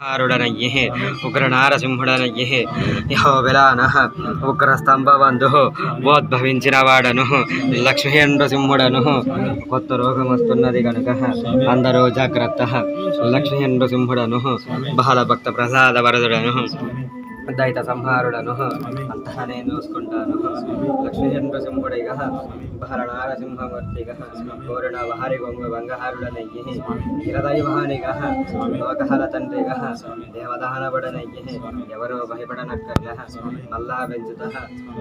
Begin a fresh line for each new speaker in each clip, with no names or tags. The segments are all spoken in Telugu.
ఆరుడనయ్యే ఉగ్రనారసింహుడనయ్యే యహోబిలానః ఉగ్రస్తంభబంధు ఉద్భవించిన వాడను లక్ష్మీ నృసింహుడను కొత్త రోగం వస్తున్నది కనుక అందరూ జాగ్రత్త లక్ష్మీ నృసింహుడను బహళ ప్రసాద వరదుడను। దైత సంహారుడను. అంతః నేను చూసుకుంటాను. లక్ష్మీ నృసింహుడిగా బహళ నారసింహమూర్తిగా కోరుణ వహరి గొంగు భంగహారుడనయ్యి గిరదైవానిగా లోకహర తండ్రిగా దేవదానవుడనయ్యి ఎవరో భయపడనక్కర్ల మల్లా పెంచుత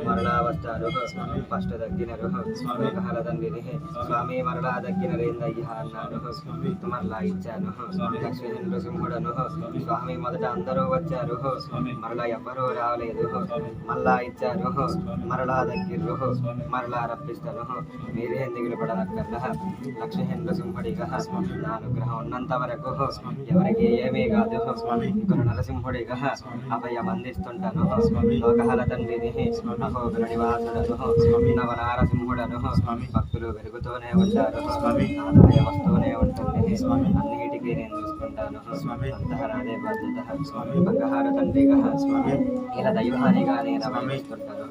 మరణావస్థలు ఫస్ట్ తగ్గినరు లోకహర తండ్రిని స్వామి మరలా తగ్గినరేందయ్య అన్నారు మరలా ఇచ్చాను లక్ష్మీ నృసింహుడను స్వామి మొదట అందరూ వచ్చారు మరలా ఎవరూ రాలేదు. మళ్ళా ఇచ్చారు. మరలా దక్కిర్రు మరలా రప్పిస్తారు. మీరేం దిగులు లక్ష లక్ష్మీ సింహుడిగా నా అనుగ్రహం ఉన్నంత వరకు ఎవరికి ఏమీ కాదు. ఇక్కడ నరసింహుడిగా అభయం అందిస్తుంటాను లోకహల తండ్రిని అహోగుల నివాసుడను నవ నారసింహుడను. భక్తులు పెరుగుతూనే ఉంటారు. ఆదాయం వస్తూనే ఉంటుంది. అన్నిటికీ నేను చూసుకుంటాను. అంతః నాదే బాధ్యత. బంగహార తండ్రిగా. ఇలా దైవానిగా నేను అభినందిస్తుంటాను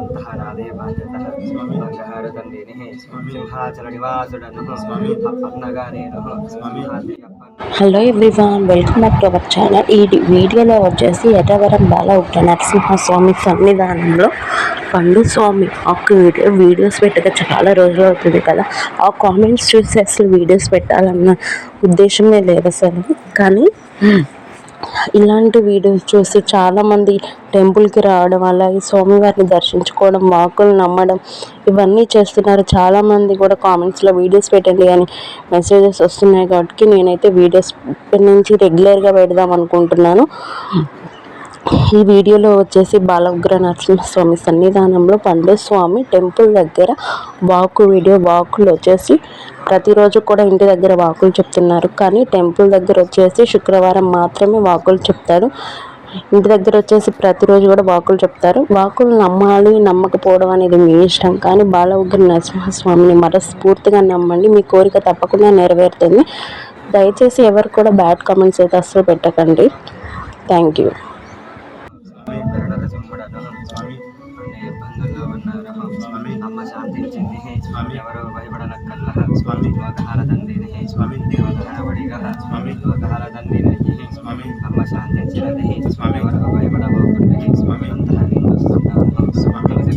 అంతః నాదే బాధ్యత తండ్రిని సింహాచల నివాసుడను నేను
hello everyone welcome back to our channel ఈ వీడియోలో వచ్చేసి ఎటవరం బాల ఉగ్ర నరసింహస్వామి సన్నిధానంలో పండు స్వామి ఒక వీడియో వీడియోస్ పెట్టక చాలా రోజులు అవుతుంది కదా. ఆ కామెంట్స్ చూసి అసలు వీడియోస్ పెట్టాలన్న ఉద్దేశమే లేదు అసలు. కానీ ఇలాంటి వీడియోస్ చూసి చాలామంది టెంపుల్కి రావడం అలాగే స్వామివారిని దర్శించుకోవడం వాకులు నమ్మడం ఇవన్నీ చేస్తున్నారు. చాలామంది కూడా కామెంట్స్లో వీడియోస్ పెట్టండి అని మెసేజెస్ వస్తున్నాయి కాబట్టి నేనైతే వీడియోస్ నుంచి రెగ్యులర్గా పెడదాం అనుకుంటున్నాను. ఈ వీడియోలో వచ్చేసి బాలగ్ర నరసింహస్వామి సన్నిధానంలో పండు స్వామి టెంపుల్ దగ్గర వాకు వీడియో వాకులు వచ్చేసి ప్రతిరోజు కూడా ఇంటి దగ్గర వాకులు చెప్తున్నారు. కానీ టెంపుల్ దగ్గర వచ్చేసి శుక్రవారం మాత్రమే వాకులు చెప్తారు. ఇంటి దగ్గర వచ్చేసి ప్రతిరోజు కూడా వాకులు చెప్తారు. వాకులు నమ్మాలి నమ్మకపోవడం అనేది మీ ఇష్టం. కానీ బాల ఉగ్ర నరసింహస్వామిని మనస్ఫూర్తిగా నమ్మండి. మీ కోరిక తప్పకుండా నెరవేరుతుంది. దయచేసి ఎవరు కూడా బ్యాడ్ కామెంట్స్ అయితే అస్సలు పెట్టకండి. Thank you.
అన్ని ఇబ్బందుల్లో ఉన్నారు. అమ్మ శాంతించింది. ఎవరు భయపడనక్కల్లా లోకహార తండ్రిని దేవతనబడిగా లోకహార తండ్రిని అమ్మ శాంతించినది. ఎవరు భయపడబోకుంటే అంతః నేను చూస్తుంటాను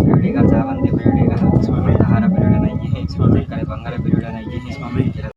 ప్రియుడిగా చావంతి ప్రియుడిగా హార ప్రియుడనయ్యి ఇక్కడ బంగార ప్రియుడనయ్యి